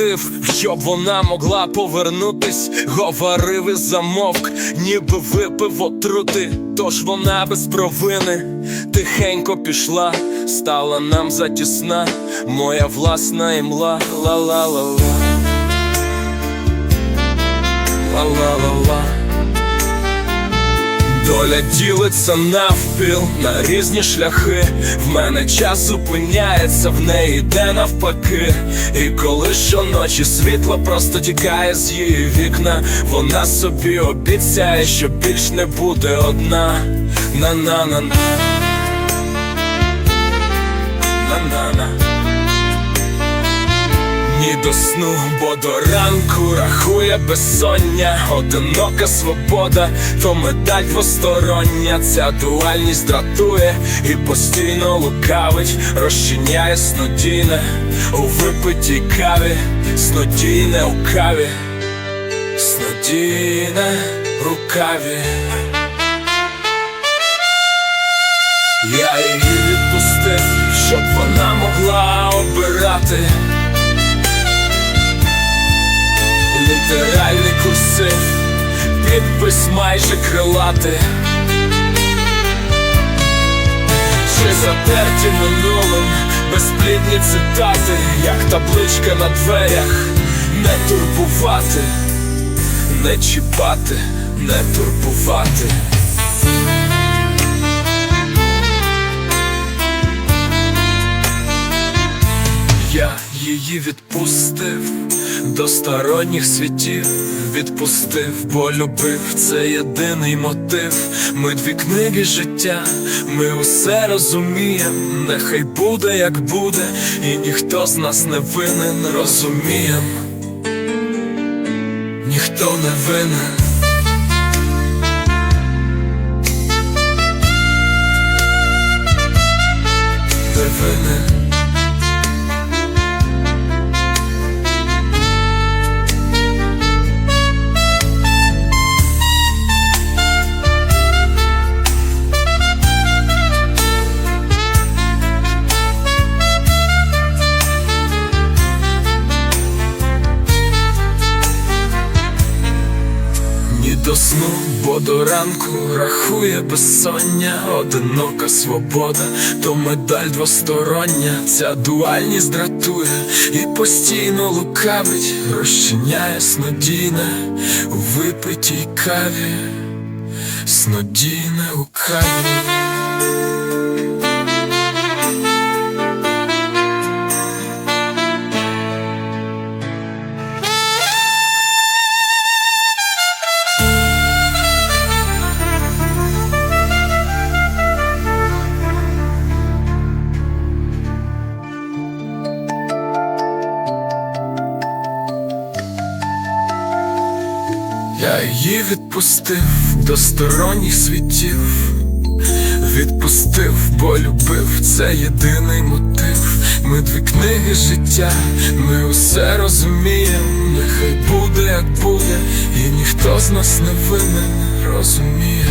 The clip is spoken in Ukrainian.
просив, щоб вона могла повернутись, говорив і замовк, ніби випив отрути, тож вона без провини тихенько пішла, стала нам затісна, моя власна імла, ла-ла-ла-ла, ла-ла-ла-ла. Доля ділиться навпіл на різні шляхи. В мене час зупиняється, в неї йде навпаки. І коли щоночі світло просто тікає з її вікна, вона собі обіцяє, що більш не буде одна. На-на-на. На-на-на. До сну, бо до ранку рахує безсоння, одинока свобода, то медаль двостороння, ця дуальність дратує і постійно лукавить, розчиняє снодійне у випитій каві, снодійне у каві, снодійне рукаві. Я її відпустив, щоб вона могла обирати. Літеральний курсив, підпис майже крилати, Чи затерті минулим. Безплідні цитати, як табличка на дверях, не турбувати, не чіпати, не турбувати. Я її відпустив до сторонніх світів, відпустив, бо любив, це єдиний мотив. Ми дві книги життя, ми усе розумієм, нехай буде, як буде, і ніхто з нас не винен, розумієм, ніхто не винен. Не винен. До сну, бо до ранку рахує безсоння, одинока свобода, то медаль двостороння, ця дуальність дратує і постійно лукавить, розчиняє снодійне у випитій каві, снодійне у каві. Я її відпустив до сторонніх світів, відпустив, бо любив, це єдиний мотив. Ми дві книги життя, ми усе розуміємо, нехай буде, як буде, і ніхто з нас не винен, розуміє,